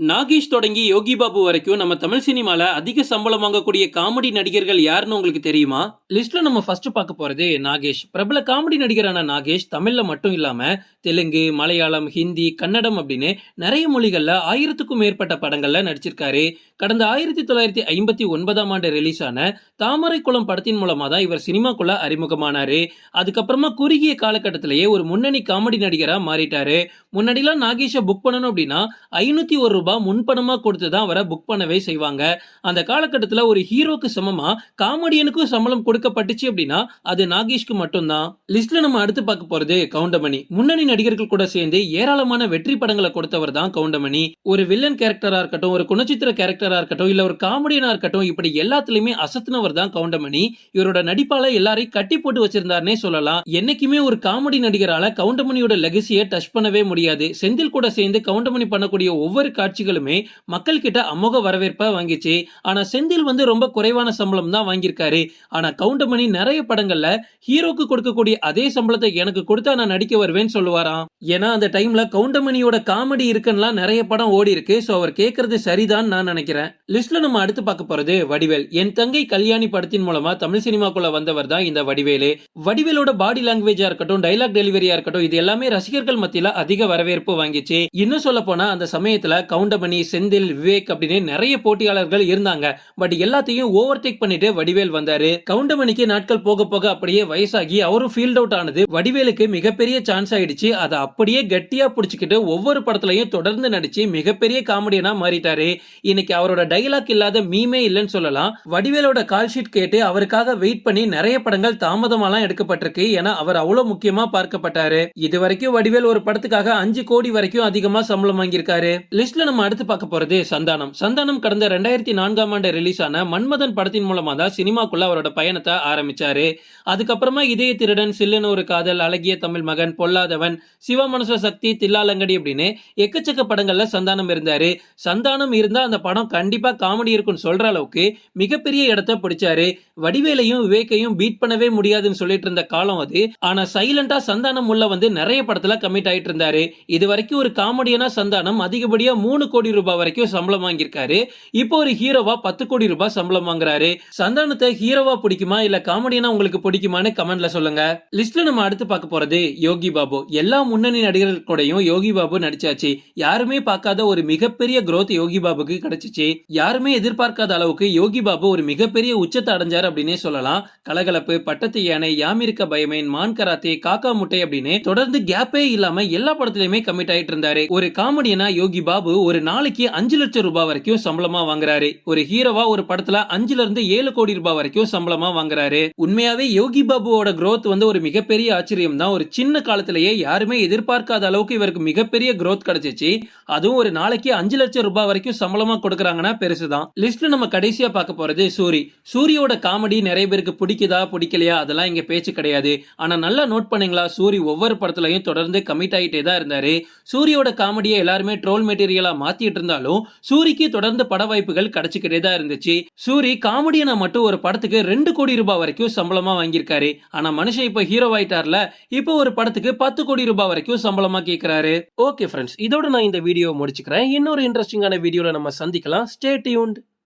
நாகேஷ் தொடங்கி யோகி பாபு வரைக்கும் நம்ம தமிழ் சினிமால அதிக சம்பளம் வாங்கக்கூடிய காமெடி நடிகர்கள் யாருன்னு உங்களுக்கு தெரியுமா? லிஸ்ட்ல நம்ம ஃபர்ஸ்ட் பார்க்க போறது நாகேஷ். பிரபல காமெடி நடிகரான நாகேஷ் தமிழ்ல மட்டும் இல்லாம தெலுங்கு மலையாளம் ஹிந்தி கன்னடம் அப்படின்னு நிறைய மொழிகள்ல ஆயிரத்துக்கும் மேற்பட்ட படங்கள்ல நடிச்சிருக்காரு. கடந்த ஆயிரத்தி தொள்ளாயிரத்தி ஐம்பத்தி ஒன்பதாம் ஆண்டு ரிலீஸ் ஆன தாமரை குளம் படத்தின் மூலமா தான் இவர் சினிமாக்குள்ள அறிமுகமானாரு. அதுக்கப்புறமா குறுகிய காலகட்டத்திலேயே ஒரு முன்னணி காமெடி நடிகரா மாறிட்டாரு. முன்னாடிலாம் நாகேஷை புக் பண்ணணும் அப்படின்னா ஐநூற்றி ஒரு ரூபாய் முன்பணமாக கொடுத்து தான் அவரை புக் பண்ணவே செய்வாங்க. அந்த காலகட்டத்தில் ஒரு ஹீரோக்கு சமமாக காமெடியனுக்கும் சம்பளம் கொடுக்கப்பட்டுச்சு அப்படின்னா அது நாகேஷ்க்கு மட்டும்தான். லிஸ்ட்ல நம்ம அடுத்து பார்க்க போகிறது கவுண்டமணி. முன்னணி நடிகர்கள் கூட சேர்ந்து ஏராளமான வெற்றி படங்களை கொடுத்தவர் தான் கவுண்டமணி. ஒரு வில்லன் கேரக்டராக இருக்கட்டும் ஒரு குணச்சித்திர கேரக்டராக இருக்கட்டும் இல்லை ஒரு காமெடியனாக இருக்கட்டும் இப்படி எல்லாத்துலேயுமே அசத்துனவர் தான் கவுண்டமணி. இவரோட நடிப்பால எல்லாரையும் கட்டி போட்டு வச்சிருந்தாருன்னே சொல்லலாம். என்னைக்குமே ஒரு காமெடி நடிகரால கவுண்டமணியோட லெகசியை டச் பண்ணவே முடியாது. செந்தில் கூட சேர்ந்து கவுண்டமணி பண்ணக்கூடிய ஒவ்வொரு காட்சிகளுமே மக்கள் கிட்ட அமோக வரவேற்பை வாங்கிச்சு. ஆனா செந்தில் வந்து ரொம்ப குறைவான சம்பளம் தான் வாங்கியிருக்காரு. ஆனா கவுண்டமணி நிறைய படங்கள்ல ஹீரோக்கு கொடுக்கக்கூடிய அதே சம்பளத்தை எனக்கு கொடுத்தா நான் நடிக்க வருவேன்னு சொல்லுவாராம். ஏன்னா அந்த டைம்ல கவுண்டமணியோட காமெடி இருக்குன்னா நிறைய படம் ஓடி இருக்கு. சோ அவர் கேட்கறது சரிதான் நான் நினைக்கிறேன். லிஸ்ட்ல நம்ம அடுத்து பார்க்க போறது வடிவேல். என் தங்கை கல்யாணி படத்தின் மூலமா தமிழ் சினிமாக்குள்ள வந்தவர் தான் இந்த வடிவேலு. வடிவேலோட பாடி லாங்குவேஜா இருக்கட்டும் டைலாக் டெலிவரியா இருக்கட்டும் இது எல்லாமே ரசிகர்கள் மத்தியில அதிக வரவேற்பு வாங்கிச்சு. இன்னும் சொல்ல போனா அந்த சமயத்துல கவுண்டமணி செந்தில் விவேக் அப்படின்னு நிறைய போட்டியாளர்கள் இருந்தாங்க. பட் எல்லாத்தையும் ஓவர் டேக் பண்ணிட்டு வடிவேல் வந்தாரு. கவுண்டமணிக்கு நாட்கள் போக போக அப்படியே வயசாகி அவரும் ஃபீல்ட் அவுட் ஆனது. வடிவேலுக்கு மிகப்பெரிய சான்ஸ் ஆயிடுச்சு. அதை அப்படியே கட்டியா புடிச்சுக்கிட்டு ஒவ்வொரு படத்துலயும் தொடர்ந்து நடிச்சு மிகப்பெரிய காமெடியனா மாறிட்டாரு. இன்னைக்கு அவரோட டைலாக் இல்லாத மீமே இல்லைன்னு சொல்லலாம். வடிவேலோட கால் ஷீட் கேட்டு அவருக்காக வெயிட் பண்ணி நிறைய படங்கள் தாமதமாலாம் எடுக்கப்பட்டிருக்கு. ஏன்னா அவர் அவ்வளவு முக்கியமா பார்க்கப்பட்டாரு. இது வரைக்கும் வடிவேல் ஒரு படத்துக்காக அஞ்சு கோடி வரைக்கும் அதிகமா சம்பளம் வாங்கியிருக்காரு. லிஸ்ட்ல நம்ம அடுத்து பார்க்க போறது சந்தானம். சந்தானம் கடந்த ரெண்டாயிரத்தி நான்காம் ஆண்டு ரிலீஸ் ஆன மன்மதன் படத்தின் மூலமா தான் சினிமாக்குள்ள அவரோட பயணத்தை ஆரம்பிச்சாரு. அதுக்கப்புறமா இதய திருடன் சில்லுன்னு ஒரு காதல் அழகிய தமிழ் மகன் பொல்லாதவன் சிவ மனச சக்தி தில்லாலங்கடி அப்படின்னு எக்கச்சக்க படங்கள்ல சந்தானம் இருந்தாரு. சந்தானம் இருந்தா அந்த படம் கண்டிப்பா காமெடி இருக்கும்னு சொல்ற அளவுக்கு மிகப்பெரிய இடத்த பிடிச்சாரு. வடிவேலையும் விவேக்கையும் பீட் பண்ணவே முடியாதுன்னு சொல்லிட்டு இருந்த காலம் அது. ஆனா சைலண்டா சந்தானம் உள்ள வந்து நிறைய படத்துல கமிட் ஆயிட்டு இருந்தாரு. இது வரைக்கும் ஒரு காமெடியனா சந்தானம் அதிகப்படியா மூணு கோடி ரூபாய் வரைக்கும் சம்பளம் வாங்கியிருக்காரு. இப்போ ஒரு ஹீரோவா பத்து கோடி ரூபாய் சம்பளம் வாங்குறாரு. சந்தானத்தை ஹீரோவா பிடிக்குமா இல்ல காமெடியனா உங்களுக்கு பிடிக்குமான்னு கமெண்ட்ல சொல்லுங்க. லிஸ்ட்ல நம்ம அடுத்து பார்க்க போறது யோகி பாபு. எல்லா முன்னணி நடிகர்கள் கூடயும் யோகி பாபு நடிச்சாச்சு. யாருமே பார்க்காத ஒரு மிகப்பெரிய குரோத் யோகி பாபுக்கு கிடைச்சிச்சு. யாருமே எதிர்பார்க்காத அளவுக்கு யோகி பாபு ஒரு மிகப்பெரிய உச்சத்தை அடைஞ்சார் அப்படின்னே சொல்லலாம். கலகலப்பு பட்டத்து யானை யாமிருக்க பயமேன் மான் கராத்தே காக்கா முட்டை அப்படின்னு தொடர்ந்து கேப்பே இல்லாம எல்லா படத்துலயுமே கமிட் ஆயிட்டு இருந்தாரு ஒரு காமெடியனா யோகி பாபு ஒரு நாளைக்கு அஞ்சு லட்சம் ரூபாய் வரைக்கும் சம்பளமா வாங்குறாரு. ஒரு ஹீரோவா ஒரு படத்துல அஞ்சுல இருந்து ஏழு கோடி ரூபாய் வரைக்கும் சம்பளமா வாங்குறாரு. உண்மையாவே யோகி பாபுவோட க்ரோத் வந்து ஒரு மிகப்பெரிய ஆச்சரியம் தான். ஒரு சின்ன காலத்திலேயே யாருமே எதிர்பார்க்காத அளவுக்கு இவருக்கு மிகப்பெரிய growth கிடைச்சிச்சு. அதுவும் ஒரு நாளைக்கு அஞ்சு லட்சம் ரூபாய் வரைக்கும் சம்பளமா கொடுக்குறாங்கன்னா பெருசுதான். லிஸ்ட்ல நம்ம கடைசியா பார்க்க போறது சூரி. சூரியோட காமெடி நிறைய பேருக்கு பிடிக்குதா பிடிக்கலையா? அதெல்லாம் இங்க பேச்சு கிடையாது. ஆனா நல்லா நோட் பண்ணீங்களா? சூரி ஒவ்வொரு படத்துலயும் தொடர்ந்து கமிட் ஆயிட்டே தான் இருந்தாரு சூரியோட காமெடியை எல்லாருமே ட்ரோல் மெட்டீரியலா மாத்திட்டு இருந்தாலும் சூரிக்கு தொடர்ந்து பட வாய்ப்புகள் கிடைச்சிக்கிட்டே தான் இருந்துச்சு. சூரி காமெடியனை மட்டும் ஒரு படத்துக்கு ரெண்டு கோடி ரூபாய் வரைக்கும் சம்பளமா வாங்கியிருக்காரு. ஆனா மனுஷன் இப்ப ஹீரோ ஆயிட்டார்ல இப்போ ஒரு படத்துக்கு பத்து கோடி ரூபாய் வரைக்கும் சம்பளமா கேட்கிறாரு ஓகே ஃப்ரெண்ட்ஸ் இதோட நான் இந்த வீடியோ முடிச்சுக்கிறேன். இன்னொரு இன்ட்ரெஸ்டிங்கான வீடியோல நம்ம சந்திக்கலாம். Stay tuned